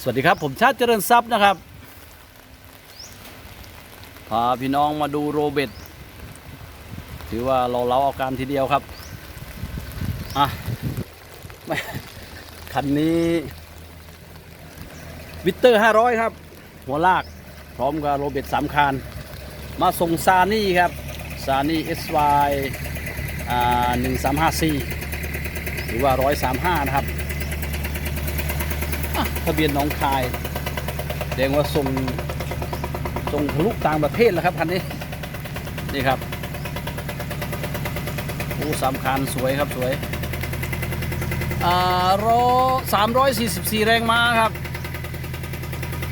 สวัสดีครับ ผมชาติเจริญทรัพย์นะครับ พาพี่น้องมาดูโรเบิร์ตถือว่าเราเล้าเอาการทีเดียวครับ อะคันนี้วิตเตอร์500 ครับ หัวลาก พร้อมกับโรเบิร์ตสามคานมาส่งซานี่ครับ ซานี่ SY อ่า1354 หรือว่า 135 นะครับ ทะเบียนน้องคายแดงว่าส่งส่งทะลุต่างประเทศแล้วครับคันนี้ นี่ครับโอ้สามคันสวยครับสวยอ่าโรสามร้อยสี่สิบสี่แรงม้าครับ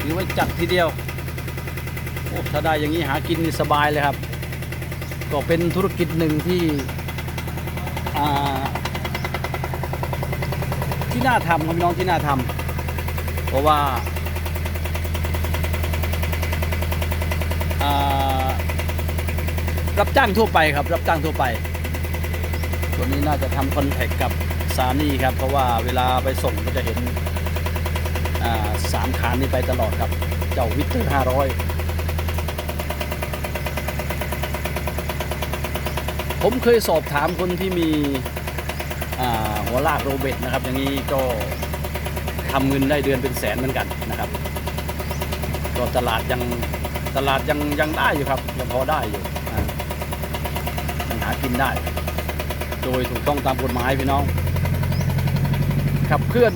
ถือว่าจัดทีเดียวโอ้ถ้าได้อย่างนี้หากินนี่สบายเลยครับ ก็เป็นธุรกิจหนึ่งที่อ่าที่น่าทำครับพี่น้องที่น่าทำ ราะว่าอรับจ้างทั่วไปครับ รับจ้างทั่วไป ตัวนี้น่าจะทำคอนแทคกับซานี่ครับ เพราะว่าเวลาไปส่งก็จะเห็นสามขานนี้ไปตลอดครับ เจ้าวิตเตอร์ห้าร้อยผมเคยสอบถามคนที่มีหัวลากโรเบิตนะครับ อย่างนี้ก็ ทำเงินได้เดือนเป็นแสนเหมือนกันนะครับก็ตลาดยังตลาดยังยังได้อยู่ครับยังพอได้อยู่ยังหากินได้ โดยถูกต้องตามกฎหมายพี่น้องขับเคลื่อน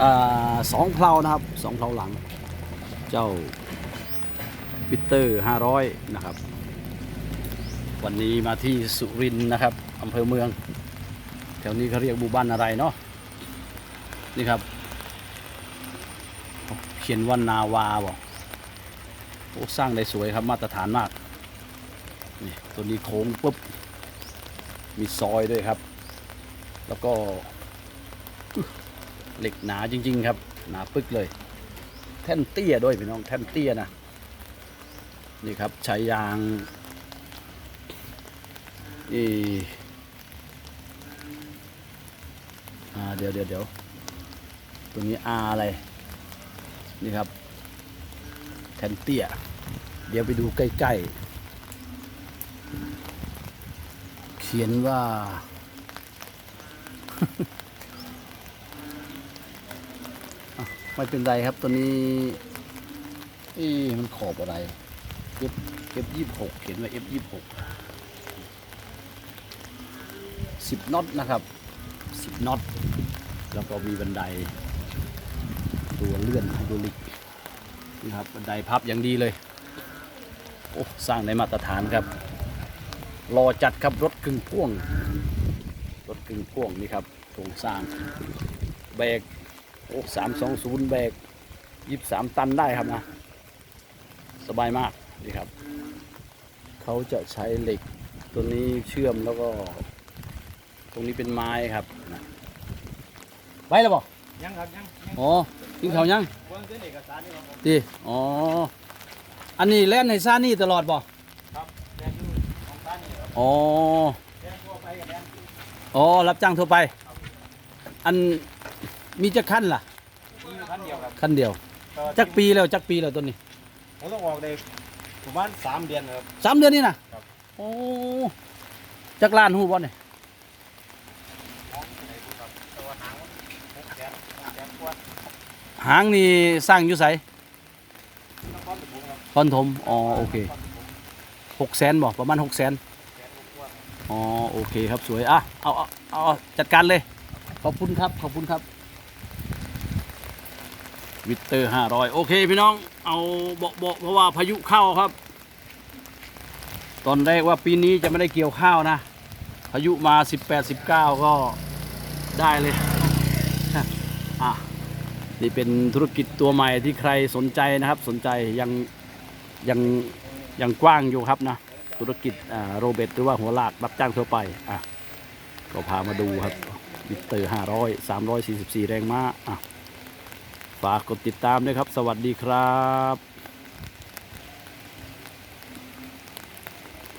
อสองเพลานะครับสองเพลาหลัง เจ้าปิเตอร์ 500 นะครับ วันนี้มาที่สุรินทร์นะครับอำเภอเมือง แถวนี้เขาเรียกหมู่บ้านอะไรเนาะ นี่ครับ เขียนว่านาวาบอกโอ้สร้างได้สวยครับมาตรฐานมาก นี่ตัวนี้โค้งปุ๊บ มีซอยด้วยครับ แล้วก็เหล็กหนาจริง ๆ ครับ หนาปึกเลย แท่นเตี้ยด้วยพี่น้องแท่นเตี้ยนะ นี่ครับใช้ยางนี่อ่าเดี๋ยวเดี๋ยวเดี๋ยว ตัวนี้อาอะไร นี่ครับ แทนเตี้ย เดี๋ยวไปดูใกล้ ๆ เขียนว่า ไม่เป็นไรครับตัวนี้เอ๊มันขอบอะไร F F ยี่หกเขียนว่า F ยี่หกสิบน็อตนะครับสิบน็อต แล้วก็มีบันได ตัวเลื่อนไฮดรอลิกนี่ครับบันไดพับอย่างดีเลยโอ้สร้างในมาตรฐานครับรอจัดครับรถกึ่งพ่วง รถกึ่งพ่วงนี่ครับโครงสร้างแบกโอ้สามสองศูนย์แบกยี่สามตันได้ครับนะ สบายมากนี่ครับ เขาจะใช้เหล็กตัวนี้เชื่อมแล้วก็ ตรงนี้เป็นไม้ครับนะไว้แล้วบอกยังครับยังยังอ๋อ กินข้าวยังเบิ่งเส้นเอกสารนี่ครับผมดีอ๋อ อันนี้แล่นให้ซ่านี่ตลอดบ่ครับแดนอยู่ของท่านนี่ครับอ๋อแดนทั่วไปกับแดนอ๋อ รับจ้างทั่วไป อันมีจักขั้นล่ะมีอยู่ท่านเดียวครับขั้นเดียวก็จักปีแล้วจักปีแล้วตัวนี้ผมต้องออกเลยประมาณสามเดือนครับสามเดือนนี่นะครับโอ้จักล้านหูบ่เนี่ย ของไหนดูครับแต่ว่าหางมันหกแสนหกแสนกว่า หางนี่สร้างอยู่ไสนคอนถมอ๋อโอเคหกแสนบ่ประมาณหกแสนอ๋อโอเคครับสวยอะเอาเอาเอาจัดการเลย ขอบคุณครับขอบคุณครับ วิตเตอร์ห้าร้อยโอเคพี่น้องเอาเบาะๆเพราะว่าพายุเข้าครับ ตอนแรกว่าปีนี้จะไม่ได้เกี่ยวข้าวนะ พายุมา 18 19 ก็ได้เลยอะ นี่เป็นธุรกิจตัวใหม่ที่ใครสนใจนะครับ สนใจยังยังยังกว้างอยู่ครับนะธุรกิจอ่าโรเบิร์ตหรือว่าหัวลากรับจ้างทั่วไปอะก็พามาดูครับบิตเตอร์500 344แรงม้าอะฝากกดติดตามด้วยครับ สวัสดีครับ